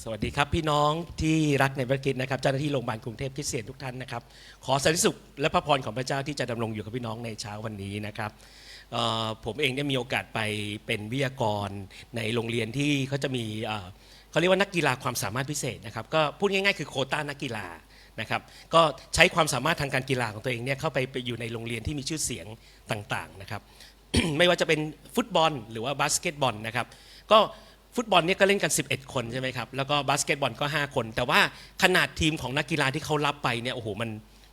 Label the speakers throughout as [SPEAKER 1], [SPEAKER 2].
[SPEAKER 1] สวัสดีครับพี่น้องที่รักในพระคิดนะครับเจ้าหน้าที่โรงพยาบาลกรุงเทพคริสเตียนทุกท่านนะครับ ขอสันติสุขและพระพรของพระเจ้าที่จะดำรงอยู่กับพี่น้องในเช้าวันนี้นะครับเอ่อผมเองได้มีโอกาสไปเป็นวิทยากรในโรงเรียนที่เขาจะมีเอ่อเขาเรียกว่านักกีฬาความสามารถพิเศษนะครับก็พูดง่ายๆ คือโควต้านักกีฬานะครับก็ใช้ความสามารถทางการกีฬาของตัวเองเนี่ยเข้าไปไปอยู่ในโรงเรียนที่มีชื่อเสียงต่างๆนะครับ ไม่ว่าจะเป็นฟุตบอลหรือว่าบาสเกตบอลนะครับก็ ฟุตบอลเนี่ยก็เล่นกัน 11 คนใช่ไหมครับ แล้วก็บาสเกตบอลก็ 5 คน แต่ว่าขนาดทีมของนักกีฬาที่เขารับไปเนี่ยโอ้โหมัน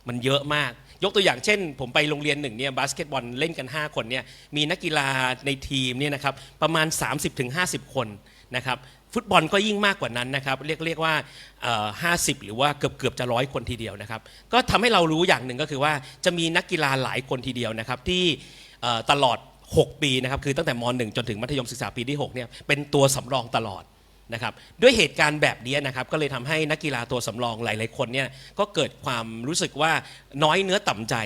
[SPEAKER 1] มันเยอะมาก ยกตัวอย่างเช่น ผมไปโรงเรียนหนึ่งเนี่ยบาสเกตบอลเล่นกัน 5 คนเนี่ยมีนักกีฬาในทีมเนี่ยนะครับประมาณ 30-50 คนนะครับฟุตบอลก็ยิ่งมากกว่านั้นนะครับ เรียกเรียกว่าห้าสิบหรือว่าเกือบเกือบจะร้อยคนทีเดียวนะครับ ก็ทำให้เรารู้อย่างหนึ่งก็คือว่าจะมีนักกีฬาหลายคนทีเดียวนะครับที่ตลอด 6 ปีนะครับคือตั้งแต่ม .1 จนถึงมัธยมศึกษาปีที่6เนี่ยเป็นตัวสำรองตลอดนะครับด้วยเหตุการณ์แบบนี้นะครับก็เลยทำให้นักกีฬาตัวสำรองหลาย ๆ คนเนี่ยก็เกิดความรู้สึกว่าน้อยเนื้อต่ำใจ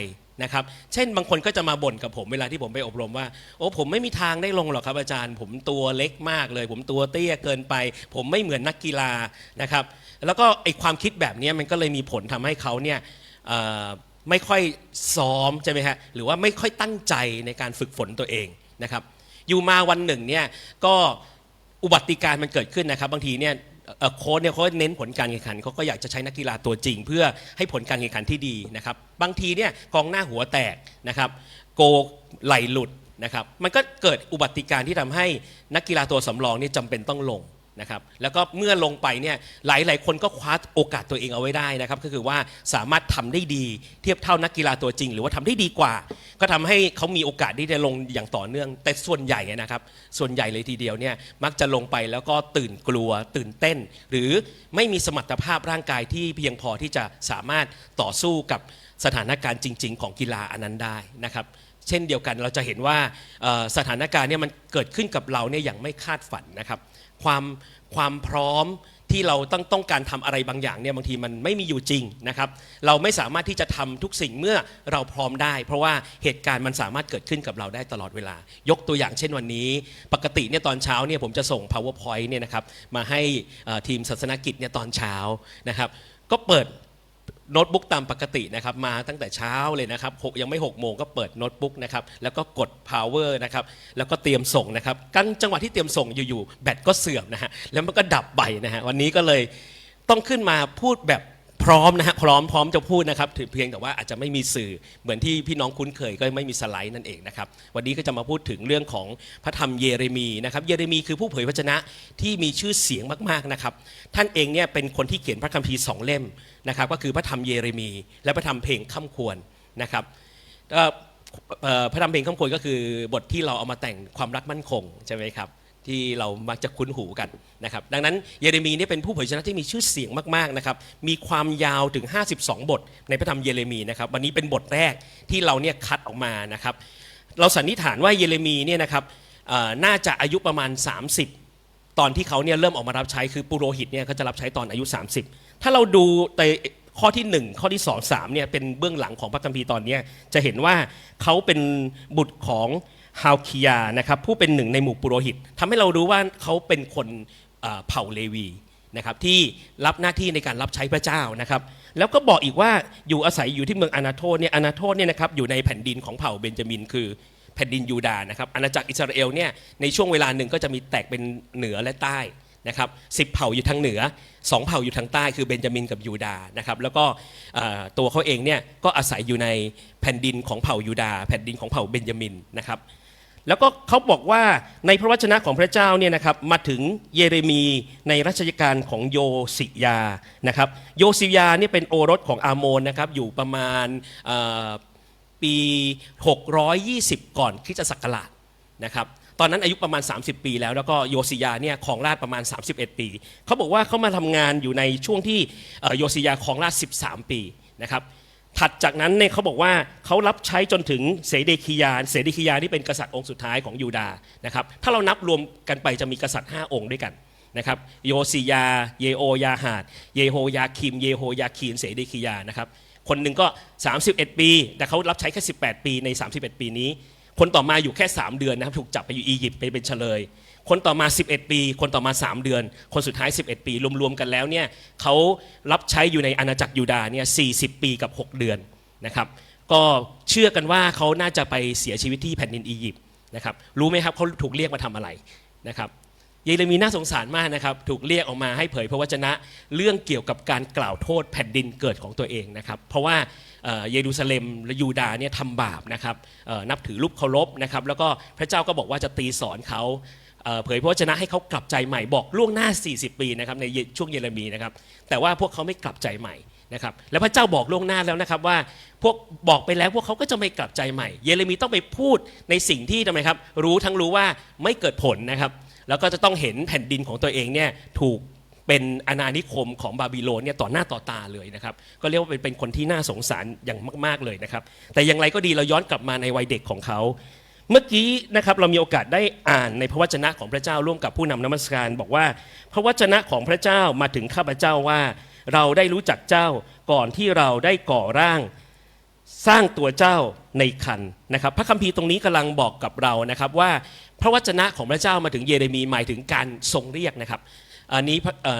[SPEAKER 1] นะครับเช่นบางคนก็จะมาบ่นกับผมเวลาที่ผมไปอบรมว่า โอ้ผมไม่มีทางได้ลงหรอกครับอาจารย์ ผมตัวเล็กมากเลย ผมตัวเตี้ยเกินไป ผมไม่เหมือนนักกีฬานะครับแล้วก็ไอความคิดแบบนี้มันก็เลยมีผลทำให้เขาเนี่ย ไม่ค่อยซ้อมใช่ไหมฮะหรือว่าไม่ค่อยตั้งใจในการฝึกฝนตัวเองนะครับ อยู่มาวันหนึ่งเนี่ยก็อุบัติการณ์มันเกิดขึ้นนะครับ บางทีเนี่ยโค้ชเนี่ยเขาเน้นผลการแข่งขันเขาก็อยากจะใช้นักกีฬาตัวจริง เพื่อให้ผลการแข่งขันที่ดีนะครับบางทีเนี่ยกองหน้าหัวแตกนะครับ โกไหลหลุดนะครับ มันก็เกิดอุบัติการณ์ที่ทำให้นักกีฬาตัวสำรองเนี่ยจำเป็นต้องลง นะครับแล้วก็เมื่อลงไปเนี่ยหลายหลายคนก็คว้าโอกาสตัวเองเอาไว้ได้นะครับก็คือว่าสามารถทำได้ดีเทียบเท่านักกีฬาตัวจริง หรือว่าทำได้ดีกว่า ก็ทำให้เขามีโอกาสที่จะลงอย่างต่อเนื่อง แต่ส่วนใหญ่นะครับส่วนใหญ่เลยทีเดียวเนี่ยมักจะลงไปแล้วก็ตื่นกลัวตื่นเต้น หรือไม่มีสมรรถภาพร่างกายที่เพียงพอที่จะสามารถต่อสู้กับสถานการณ์จริง ๆ ของกีฬาอันนั้นได้นะครับเช่นเดียวกันเราจะเห็นว่าสถานการณ์เนี่ยมันเกิดขึ้นกับเราเนี่ยอย่างไม่คาดฝันนะครับความความพร้อมที่เราต้องต้องการทำอะไรบางอย่างเนี่ยบางทีมันไม่มีอยู่จริงนะครับเราไม่สามารถที่จะทำทุกสิ่งเมื่อเราพร้อมได้ เพราะว่าเหตุการณ์มันสามารถเกิดขึ้นกับเราได้ตลอดเวลา ยกตัวอย่างเช่นวันนี้ ปกติเนี่ยตอนเช้าเนี่ยผมจะส่ง powerpoint เนี่ยนะครับมาให้ทีมศาสนกิจเนี่ยตอนเช้านะครับก็เปิด โน้ตบุ๊กตามปกตินะครับมาตั้งแต่เช้าเลยนะครับหกยังไม่6โมงก็เปิดโน้ตบุ๊กนะครับแล้วก็กด power นะครับแล้วก็เตรียมส่งนะครับกันจังหวะที่เตรียมส่งอยู่ๆแบตก็เสื่อมนะฮะแล้วมันก็ดับไปนะฮะวันนี้ก็เลยต้องขึ้นมาพูดแบบ พร้อมนะฮะพร้อมพร้อมจะพูดนะครับถึงเพียงแต่ว่าอาจจะไม่มีสื่อเหมือนที่พี่น้องคุ้นเคยก็ไม่มีสไลด์นั่นเองนะครับวันนี้ก็จะมาพูดถึงเรื่องของพระธรรมเยเรมีนะครับเยเรมีคือผู้เผยพระชนะที่มีชื่อเสียงมากๆนะครับท่านเองเนี่ยเป็นคนที่เขียนพระคัมภีร์สองเล่มนะครับก็คือพระธรรมเยเรมี และพระธรรมเพลงข้ามควรนะครับพระธรรมเพลงข้ามควรก็คือบทที่เราเอามาแต่งความรักมั่นคงใช่ไหมครับ ที่เรามักจะคุ้นหูกันนะครับดังนั้นเยเรมีนี่เป็นผู้เผยชนะที่มีชื่อเสียงมากๆนะครับมีความยาวถึง 52 บท ในพระธรรมเยเรมีนะครับวันนี้เป็นบทแรกที่เราเนี่ยคัดออกมานะครับเราสันนิษฐานว่าเยเรมีเนี่ยนะครับน่าจะอายุประมาณ 30 ตอนที่เขาเนี่ยเริ่มออกมารับใช้คือปุโรหิตเนี่ยเขาจะรับใช้ตอนอายุ 30 ถ้าเราดูในข้อที่ 1 ข้อที่ 2 3เนี่ยเป็นเบื้องหลังของพระคัมภีร์ตอนเนี้ยจะเห็นว่าเขาเป็นบุตรของ ฮาวคิยานะครับผู้เป็นหนึ่งในหมู่ปุโรหิตทำให้เรารู้ว่าเขาเป็นคนเผ่าเลวีนะครับที่รับหน้าที่ในการรับใช้พระเจ้านะครับ แล้วก็บอกอีกว่าอยู่อาศัยอยู่ที่เมืองอนาโทษเนี่ยอนาโทษเนี่ยนะครับอยู่ในแผ่นดินของเผ่าเบนจามิน คือแผ่นดินยูดาห์นะครับอาณาจักรอิสราเอลเนี่ยในช่วงเวลาหนึ่งก็จะมีแตกเป็นเหนือและใต้นะครับสิบเผ่าอยู่ทางเหนือสองเผ่าอยู่ทางใต้คือเบนจามินกับยูดาห์นะครับแล้วก็ตัวเขาเองเนี่ยก็อาศัยอยู่ในแผ่นดินของเผ่ายูดาห์แผ่นดินของเผ่าเบนจามินนะครับ แล้วก็เขาบอกว่าในพระวจนะของพระเจ้าเนี่ยนะครับมาถึงเยเรมีในรัชกาลของโยสิยานะครับโยสิยาเนี่ยเป็นโอรสของอาโมนนะครับอยู่ประมาณเอ่อปี 620 ก่อนคริสตศักราชนะครับตอนนั้นอายุประมาณ 30 ปีแล้วแล้วก็โยสิยาเนี่ยของราชประมาณ 31 ปี เขาบอกว่าเขามาทำงานอยู่ในช่วงที่โยสิยาของราช 13 ปีนะครับ ถัดจากนั้นเนี่ยเขาบอกว่าเขารับใช้จนถึงเสเดคียาเสเดคียานี่เป็นกษัตริย์องค์สุดท้ายของยูดาห์นะครับถ้าเรานับรวมกันไปจะมีกษัตริย์ 5 องค์ด้วยกันนะครับโยซิยา เยโอยาหาด เยโฮยาคิม เยโฮยาคีนเสเดคียานะครับคนหนึ่งก็ 31 ปี แต่เขารับใช้แค่ 18 ปีใน 31 ปีนี้ คนต่อมาอยู่แค่ 3 เดือนนะครับถูกจับไปอยู่อียิปต์ไปเป็นเฉลย คนต่อมา 11 ปี คนต่อมา 3 เดือน คนสุดท้าย 11 ปี รวมๆกันแล้วเนี่ยเขารับใช้อยู่ในอาณาจักรยูดาห์เนี่ย40 ปีกับ 6 เดือนนะครับ ก็เชื่อกันว่าเขาน่าจะไปเสียชีวิตที่แผ่นดินอียิปต์นะครับรู้ไหมครับเขาถูกเรียกมาทำอะไรนะครับเยเรมีน่าสงสารมากนะครับถูกเรียกออกมาให้เผยพระวจนะเรื่องเกี่ยวกับการกล่าวโทษแผ่นดินเกิดของตัวเองนะครับ เพราะว่าเยรูซาเล็มและยูดาห์เนี่ยทำบาปนะครับนับถือรูปเคารพนะครับแล้วก็พระเจ้าก็บอกว่าจะตีสอนเขา เผยพระวจนะให้เขากลับใจใหม่บอกล่วงหน้า 40 ปีนะครับในช่วงเยเรมีนะครับแต่ว่าพวกเขาไม่กลับใจใหม่นะครับแล้วพระเจ้าบอกล่วงหน้าแล้วนะครับว่าพวกบอกไปแล้วพวกเขาก็จะไม่กลับใจใหม่ เยเรมีต้องไปพูดในสิ่งที่ทำไมครับรู้ทั้งรู้ว่าไม่เกิดผลนะครับแล้วก็จะต้องเห็นแผ่นดินของตัวเองเนี่ยถูกเป็นอาณานิคมของบาบิโลนเนี่ยต่อหน้าต่อตาเลยนะครับก็เรียกว่าเป็นเป็นคนที่น่าสงสารอย่างมาก ๆเลยนะครับแต่อย่างไรก็ดีเราย้อนกลับมาในวัยเด็กของเขา เมื่อกี้นะครับเรามีโอกาสได้อ่านในพระวจนะของพระเจ้าร่วมกับผู้นำนมัสการบอกว่า พระวจนะของพระเจ้ามาถึงข้าพเจ้าว่า เราได้รู้จักเจ้าก่อนที่เราได้ก่อร่าง สร้างตัวเจ้าในคันนะครับ พระคัมภีร์ตรงนี้กำลังบอกกับเรานะครับว่าพระวจนะของพระเจ้ามาถึงเยเรมีหมายถึงการทรงเรียกนะครับอันนี้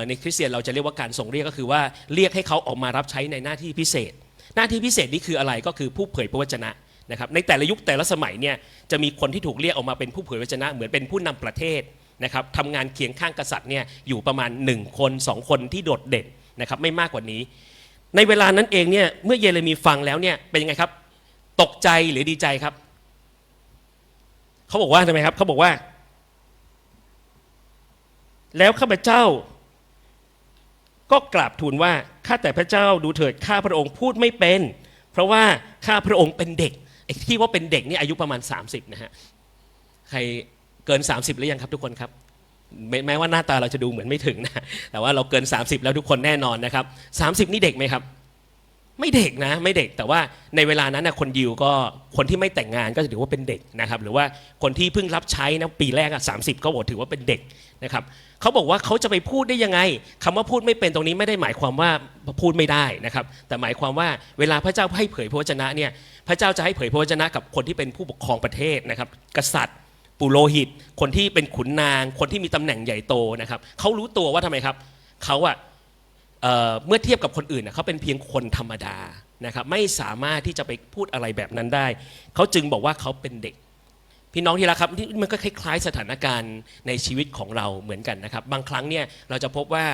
[SPEAKER 1] ในคริสเตียนเราจะเรียกว่าการทรงเรียกก็คือว่าเรียกให้เขาออกมารับใช้ในหน้าที่พิเศษ หน้าที่พิเศษนี้คืออะไรก็คือผู้เผยพระวจนะ นะครับในแต่ละยุคแต่ละสมัยเนี่ยจะมีคนที่ถูกเรียกออกมาเป็นผู้เผยพระวจนะเหมือนเป็นผู้นำประเทศนะครับทำงานเคียงข้างกษัตริย์เนี่ยอยู่ประมาณ 1 คน 2 คนที่โดดเด่นนะครับไม่มากกว่านี้ ในเวลานั้นเองเนี่ยเมื่อเยเรมีฟังแล้วเนี่ยเป็นยังไงครับ ตกใจหรือดีใจครับเขาบอกว่าทำไมครับเขาบอกว่า แล้วข้าพเจ้า ก็กราบทูลว่าข้าแต่พระเจ้าดูเถิดข้าพระองค์พูดไม่เป็น เพราะว่าข้าพระองค์เป็นเด็ก ไอ้ที่ว่าเป็นเด็กนี่อายุประมาณ 30นะฮะใครเกิน 30หรือยังครับทุกคนครับแม้แม้ว่าหน้าตาเราจะดูเหมือนไม่ถึงนะแต่ว่าเราเกิน 30 แล้วทุกคนแน่นอนนะครับ 30 นี่เด็กไหมครับ ไม่เด็กนะไม่เด็กแต่ว่าในเวลานั้นนะคนยิวก็คนที่ไม่แต่งงานก็จะถือว่าเป็นเด็กนะครับหรือว่าคนที่เพิ่งรับใช้นะปีแรกอะสาก็บอกถือว่าเป็นเด็กนะครับเขาบอกว่าเขาจะไปพูดได้ยังไงคำว่าพูดไม่เป็นตรงนี้ไม่ได้หมายความว่าพูดไม่ได้นะครับแต่หมายความว่าเวลาพระเจ้าให้เผยพระวจนะเนี่ยพระเจ้าจะให้เผยพระวจนะกับคนที่เป็นผู้ปกครองประเทศนะครับกษัตริย์ปุโรหิต คนที่เป็นขุนนาง คนที่มีตำแหน่งใหญ่โตนะครับเขารู้ตัวว่าทำไมครับเขาอะ เมื่อเทียบกับคนอื่นเขาเป็นเพียงคนธรรมดานะครับไม่สามารถที่จะไปพูดอะไรแบบนั้นได้ เขาจึงบอกว่าเขาเป็นเด็ก พี่น้องที่รักครับนี่มันก็คล้ายๆสถานการณ์ในชีวิตของเราเหมือนกันนะครับ บางครั้งเนี่ยเราจะพบว่า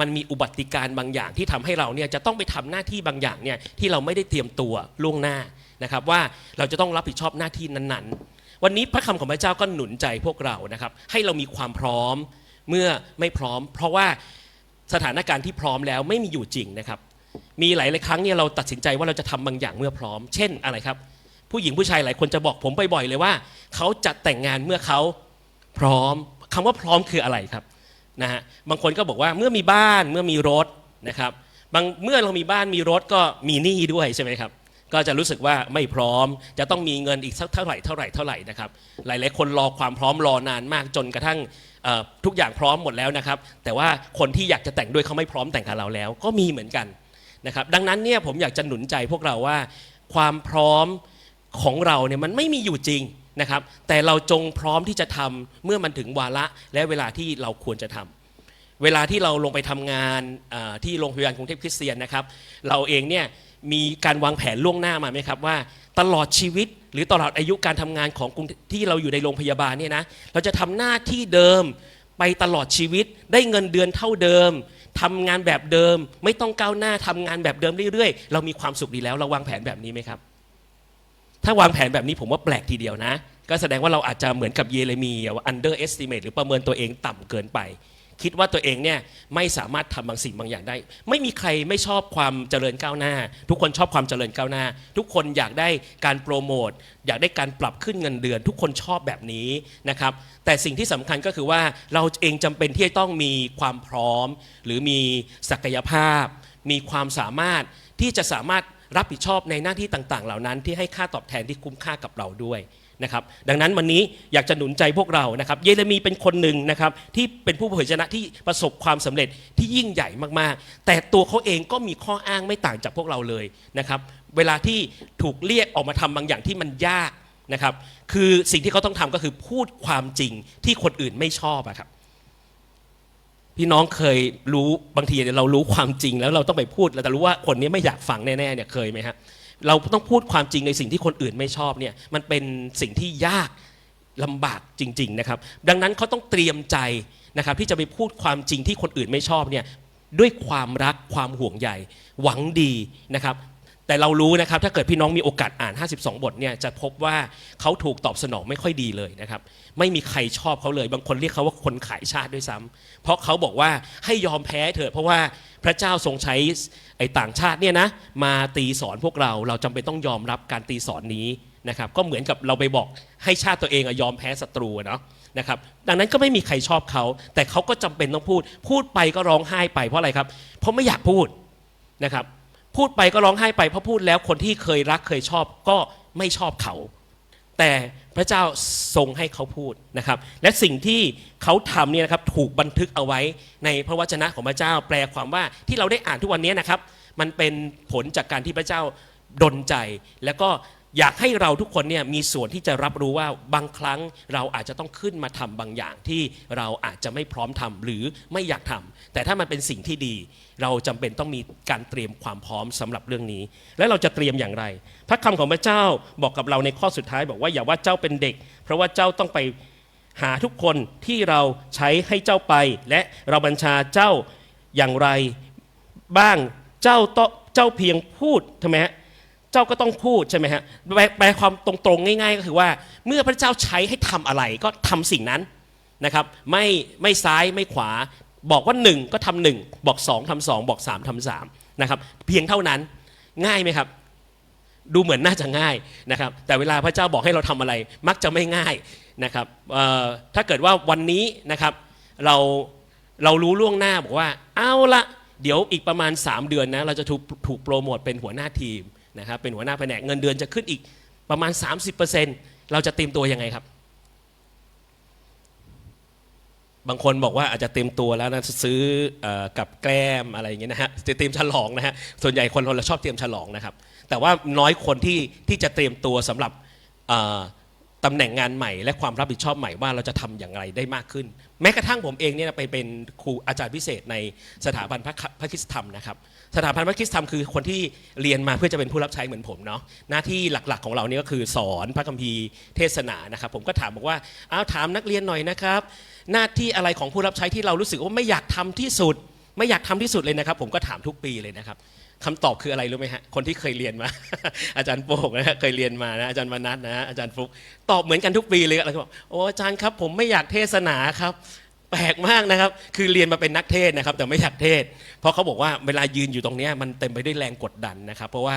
[SPEAKER 1] มันมีอุบัติการณ์บางอย่างที่ทำให้เราเนี่ยจะต้องไปทำหน้าที่บางอย่างเนี่ยที่เราไม่ได้เตรียมตัวล่วงหน้านะครับ ว่าเราจะต้องรับผิดชอบหน้าที่นั้นๆ วันนี้พระคำของพระเจ้าก็หนุนใจพวกเรานะครับ ให้เรามีความพร้อมเมื่อไม่พร้อม เพราะว่า สถานการณ์ที่พร้อมแล้วไม่มีอยู่จริงนะครับ มีหลายหลายๆครั้งเนี่ยเราตัดสินใจว่าเราจะทำบางอย่างเมื่อพร้อม เช่นอะไรครับ ผู้หญิงผู้ชายหลายคนจะบอกผมบ่อยๆเลยว่าเขาจะแต่งงานเมื่อเขาพร้อมคำว่าพร้อมคืออะไรครับนะฮะบางคนก็บอกว่าเมื่อมีบ้านเมื่อมีรถนะครับบางเมื่อเรามีบ้านมีรถก็มีหนี้ด้วยใช่ไหมครับ ก็จะรู้สึกว่าไม่พร้อม จะต้องมีเงินอีกสักเท่าไหร่เท่าไหร่เท่าไหร่นะครับ หลายๆ คนรอความพร้อมรอนานมากจนกระทั่งทุกอย่างพร้อมหมดแล้วนะครับ แต่ว่าคนที่อยากจะแต่งด้วยเขาไม่พร้อมแต่งกับเราแล้ว ก็มีเหมือนกันนะครับ ดังนั้นเนี่ยผมอยากจะหนุนใจพวกเราว่า ความพร้อมของเราเนี่ยมันไม่มีอยู่จริงนะครับ แต่เราจงพร้อมที่จะทำเมื่อมันถึงวาระและเวลาที่เราควรจะทำเวลาที่เราลงไปทำงานที่โรงพยาบาลกรุงเทพคริสเตียนนะครับ เราเองเนี่ย มีการวางแผนล่วงหน้ามาไหมครับว่า ตลอดชีวิตหรือตลอดอายุการทำงานของกรุงที่เราอยู่ในโรงพยาบาลเนี่ยนะเราจะทำหน้าที่เดิมไปตลอดชีวิต ได้เงินเดือนเท่าเดิมทำงานแบบเดิม ไม่ต้องก้าวหน้าทำงานแบบเดิมเรื่อยๆ เรามีความสุขดีแล้วเราวางแผนแบบนี้ไหมครับ ถ้าวางแผนแบบนี้ผมว่าแปลกทีเดียวนะ ก็แสดงว่าเราอาจจะเหมือนกับเยเรมีว่า underestimate หรือประเมินตัวเองต่ำเกินไป คิดว่าตัวเองเนี่ยไม่สามารถทำบางสิ่งบางอย่างได้ ไม่มีใครไม่ชอบความเจริญก้าวหน้า ทุกคนชอบความเจริญก้าวหน้า ทุกคนอยากได้การโปรโมทอยากได้การปรับขึ้นเงินเดือน ทุกคนชอบแบบนี้นะครับแต่สิ่งที่สำคัญก็คือว่าเราเองจำเป็นที่จะต้องมีความพร้อม หรือมีศักยภาพ มีความสามารถที่จะสามารถรับผิดชอบในหน้าที่ต่าง ๆ เหล่านั้นที่ให้ค่าตอบแทนที่คุ้มค่ากับเราด้วย นะครับดังนั้นวันนี้อยากจะหนุนใจพวกเรานะครับเยเรมีเป็นคนหนึ่งนะครับที่เป็นผู้เผยชนะที่ประสบความสำเร็จที่ยิ่งใหญ่มากๆ แต่ตัวเขาเองก็มีข้ออ้างไม่ต่างจากพวกเราเลยนะครับเวลาที่ถูกเรียกออกมาทำบางอย่างที่มันยากนะครับคือสิ่งที่เขาต้องทำก็คือพูดความจริงที่คนอื่นไม่ชอบอะครับพี่น้องเคยรู้บางทีเรารู้ความจริงแล้วเราต้องไปพูดเราแต่รู้ว่าคนนี้ไม่อยากฟังแน่ๆเนี่ยเคยไหมฮะ เราต้องพูดความจริงในสิ่งที่คนอื่นไม่ชอบเนี่ยมันเป็นสิ่งที่ยากลำบากจริง ๆนะครับ ดังนั้นเขาต้องเตรียมใจนะครับ ที่จะไปพูดความจริงที่คนอื่นไม่ชอบเนี่ยด้วยความรักความห่วงใยหวังดีนะครับ แต่เรารู้นะครับ ถ้าเกิดพี่น้องมีโอกาสอ่าน 52 บทเนี่ยจะพบว่าเขาถูกตอบสนองไม่ค่อยดีเลยนะครับ ไม่มีใครชอบเขาเลย บางคนเรียกเขาว่าคนขายชาติด้วยซ้ำเพราะเขาบอกว่าให้ยอมแพ้เถอะเพราะว่า พระเจ้าทรงใช้ไอ้ต่างชาติเนี่ยนะมาตีสอนพวกเราเราจำเป็นต้องยอมรับการตีสอนนี้นะครับก็เหมือนกับเราไปบอกให้ชาติตัวเองอยอมแพ้ศัตรูเนาะนะครับดังนั้นก็ไม่มีใครชอบเขา แต่เขาก็จำเป็นต้องพูด พูดไปก็ร้องไห้ไปเพราะอะไรครับ เพราะไม่อยากพูดนะครับพูดไปก็ร้องไห้ไปเพราะพูดแล้วคนที่เคยรักเคยชอบก็ไม่ชอบเขา แต่ พระเจ้าทรงให้เขาพูดนะครับ และสิ่งที่เขาทำเนี่ยนะครับถูกบันทึกเอาไว้ในพระวจนะของพระเจ้า แปลความว่าที่เราได้อ่านทุกวันนี้นะครับ มันเป็นผลจากการที่พระเจ้าดลใจ แล้วก็ อยากให้เราทุกคนเนี่ยมีส่วนที่จะรับรู้ว่าบางครั้งเราอาจจะต้องขึ้นมาทำบางอย่างที่เราอาจจะไม่พร้อมทำหรือไม่อยากทำแต่ถ้ามันเป็นสิ่งที่ดี เราจำเป็นต้องมีการเตรียมความพร้อมสำหรับเรื่องนี้ และเราจะเตรียมอย่างไร พระคำของพระเจ้าบอกกับเราในข้อสุดท้ายบอกว่าอย่าว่าเจ้าเป็นเด็ก เพราะว่าเจ้าต้องไปหาทุกคนที่เราใช้ให้เจ้าไป และเราบัญชาเจ้าอย่างไรบ้างเจ้าต้องเจ้าเพียงพูดทำไมฮะ เจ้าก็ต้องพูดใช่ไหมฮะแปลความตรงๆง่าย ๆ ก็คือว่า เมื่อพระเจ้าใช้ให้ทำอะไรก็ทำสิ่งนั้นนะครับ ไม่ไม่ซ้ายไม่ขวา บอกว่าหนึ่งก็ทำหนึ่งบอกสองทำสองบอกสามทำสามนะครับ เพียงเท่านั้นง่ายไหมครับ ดูเหมือนน่าจะง่ายนะครับ แต่เวลาพระเจ้าบอกให้เราทำอะไร มักจะไม่ง่ายนะครับถ้าเกิดว่าวันนี้นะครับ เราเรารู้ล่วงหน้าบอกว่าเอาละเดี๋ยวอีกประมาณ 3 เดือนนะเราจะถูกถูกโปรโมทเป็นหัวหน้าทีม นะครับเป็นหัวหน้าแผนกเงินเดือนจะขึ้นอีกประมาณ 30%เราจะเตรียมตัวยังไงครับ บางคนบอกว่าอาจจะเตรียมตัวแล้วนะซื้ออกับแกล้มอะไรอย่างเงี้ยนะฮะจะเตรียมฉลองนะฮะส่วนใหญ่คนเราชอบเตรียมฉลองนะครับ แต่ว่าน้อยคนที่ที่จะเตรียมตัวสำหรับตำแหน่งงานใหม่และความรับผิดชอบใหม่ว่าเราจะทำอย่างไรได้มากขึ้น แม้กระทั่งผมเองเนี่ยไปเป็นครูอาจารย์พิเศษในสถาบันพระคพระคริสธรรมนะครับ สถาบันพระคริสตธรรมคือคนที่เรียนมาเพื่อจะเป็นผู้รับใช้เหมือนผมเนาะหน้าที่หลักๆของเราเนี่ยก็คือสอนพระคัมภีร์เทศนานะครับผมก็ถามบอกว่าอ้าวถามนักเรียนหน่อยนะครับ หน้าที่อะไรของผู้รับใช้ที่เรารู้สึกว่าไม่อยากทำที่สุด ไม่อยากทำที่สุดเลยนะครับ ผมก็ถามทุกปีเลยนะครับคำตอบคืออะไรรู้ไหมฮะคนที่เคยเรียนมา อาจารย์โปกนะฮะเคยเรียนมานะอาจารย์มนัทนะอาจารย์ฟลุกตอบเหมือนกันทุกปีเลยอะไรก็บอกโอ้อาจารย์ครับ ผมไม่อยากเทศนาครับ แปลกมากนะครับ คือเรียนมาเป็นนักเทศนะครับ แต่ไม่อยากเทศ เพราะเขาบอกว่าเวลายืนอยู่ตรงนี้มันเต็มไปด้วยแรงกดดันนะครับ เพราะว่า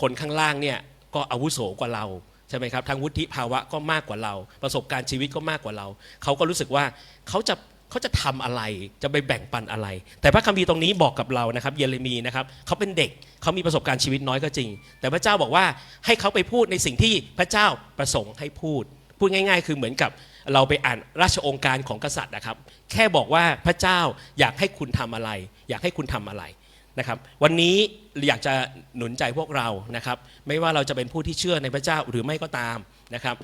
[SPEAKER 1] คนข้างล่างเนี่ยก็อาวุโสกว่าเราใช่ไหมครับทางวุฒิภาวะก็มากกว่าเรา ประสบการณ์ชีวิตก็มากกว่าเรา เขาก็รู้สึกว่าเขาจะเขาจะทำอะไรจะไปแบ่งปันอะไร แต่พระคัมภีร์ตรงนี้บอกกับเรานะครับ เยเรมีนะครับเขาเป็นเด็กเขามีประสบการณ์ชีวิตน้อยก็จริง แต่พระเจ้าบอกว่าให้เขาไปพูดในสิ่งที่พระเจ้าประสงค์ให้พูด พูดง่าย ๆ คือเหมือนกับ เราไปอ่านราชองค์การของกษัตริย์นะครับ แค่บอกว่าพระเจ้าอยากให้คุณทำอะไร อยากให้คุณทำอะไรนะครับวันนี้อยากจะหนุนใจพวกเรานะครับ ไม่ว่าเราจะเป็นผู้ที่เชื่อในพระเจ้าหรือไม่ก็ตามนะครับ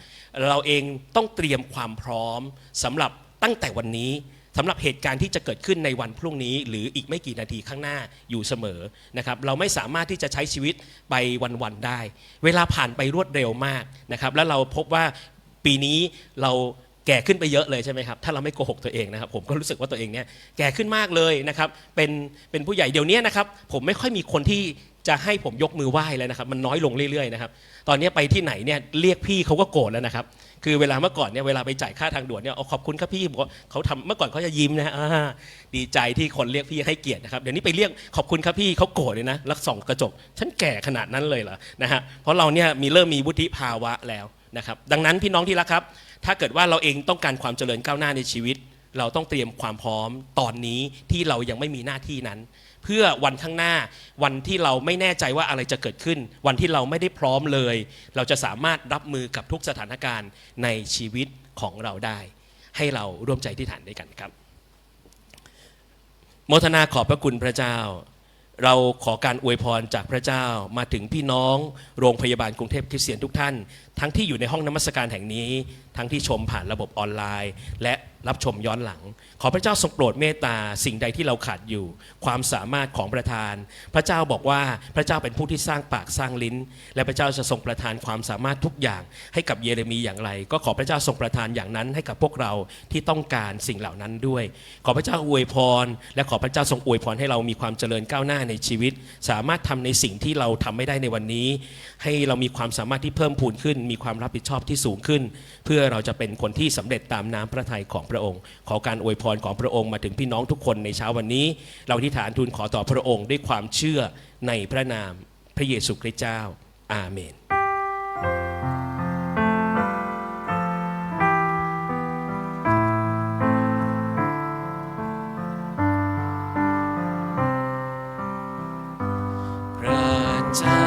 [SPEAKER 1] เราเองต้องเตรียมความพร้อมสำหรับตั้งแต่วันนี้สำหรับเหตุการณ์ที่จะเกิดขึ้นในวันพรุ่งนี้ หรืออีกไม่กี่นาทีข้างหน้าอยู่เสมอนะครับเราไม่สามารถที่จะใช้ชีวิตไปวันๆได้ เวลาผ่านไปรวดเร็วมากนะครับ แล้วเราพบว่าปีนี้เรา แก่ขึ้นไปเยอะเลยใช่ไหมครับถ้าเราไม่โกหกตัวเองนะครับ ผมก็รู้สึกว่าตัวเองเนี่ยแก่ขึ้นมากเลยนะครับเป็นเป็นผู้ใหญ่เดี๋ยวนี้นะครับผมไม่ค่อยมีคนที่จะให้ผมยกมือไหว้แล้วนะครับ มันน้อยลงเรื่อยๆนะครับตอนนี้ไปที่ไหนเนี่ยเรียกพี่เขาก็โกรธแล้วนะครับ คือเวลาเมื่อก่อนเนี่ยเวลาไปจ่ายค่าทางด่วนเนี่ยเอาขอบคุณครับพี่บอกว่าเขาทำเมื่อก่อนเขาจะยิ้มนะดีใจที่คนเรียกพี่ให้เกียรตินะครับเดี๋ยวนี้ไปเรียกขอบคุณครับพี่เขาโกรธเลยนะแล้วส่องกระจกฉันแก่ขนาดนั้นเลยเหรอนะฮะเพราะเราเนี่ยมีเริ่มมีวุฒิภาวะแล้วนะครับ ดังนั้นพี่น้องที่รักครับ ถ้าเกิดว่าเราเองต้องการความเจริญก้าวหน้าในชีวิต เราต้องเตรียมความพร้อมตอนนี้ที่เรายังไม่มีหน้าที่นั้น เพื่อวันข้างหน้าวันที่เราไม่แน่ใจว่าอะไรจะเกิดขึ้น วันที่เราไม่ได้พร้อมเลย เราจะสามารถรับมือกับทุกสถานการณ์ในชีวิตของเราได้ ให้เราร่วมใจที่ฐานด้วยกันครับโมทนาขอบพระคุณพระเจ้า เราขอการอวยพรจากพระเจ้ามาถึงพี่น้องโรงพยาบาลกรุงเทพคริสเตียนทุกท่าน ทั้งที่อยู่ในห้องนมัสการแห่งนี้ ทั้งที่ชมผ่านระบบออนไลน์ และ รับชมย้อนหลัง ขอพระเจ้าทรงโปรดเมตตาสิ่งใดที่เราขาดอยู่ ความสามารถของประธาน พระเจ้าบอกว่าพระเจ้าเป็นผู้ที่สร้างปากสร้างลิ้น และพระเจ้าจะทรงประทานความสามารถทุกอย่าง ให้กับเยเรมีอย่างไร ก็ขอพระเจ้าทรงประทานอย่างนั้นให้กับพวกเราที่ต้องการสิ่งเหล่านั้นด้วย ขอพระเจ้าอวยพร และขอพระเจ้าทรงอวยพรให้เรามีความเจริญก้าวหน้าในชีวิต สามารถทำในสิ่งที่เราทำไม่ได้ในวันนี้ ให้เรามีความสามารถที่เพิ่มพูนขึ้น มีความรับผิดชอบที่สูงขึ้น เพื่อเราจะเป็นคนที่สำเร็จตามน้ำพระทัยของพระองค์ ขอการอวยพรของพระองค์มาถึงพี่น้องทุกคนในเช้าวันนี้ เราที่ฐานทูลขอต่อพระองค์ด้วยความเชื่อในพระนามพระเยซูคริสต์เจ้า อาเมนพระเจ้า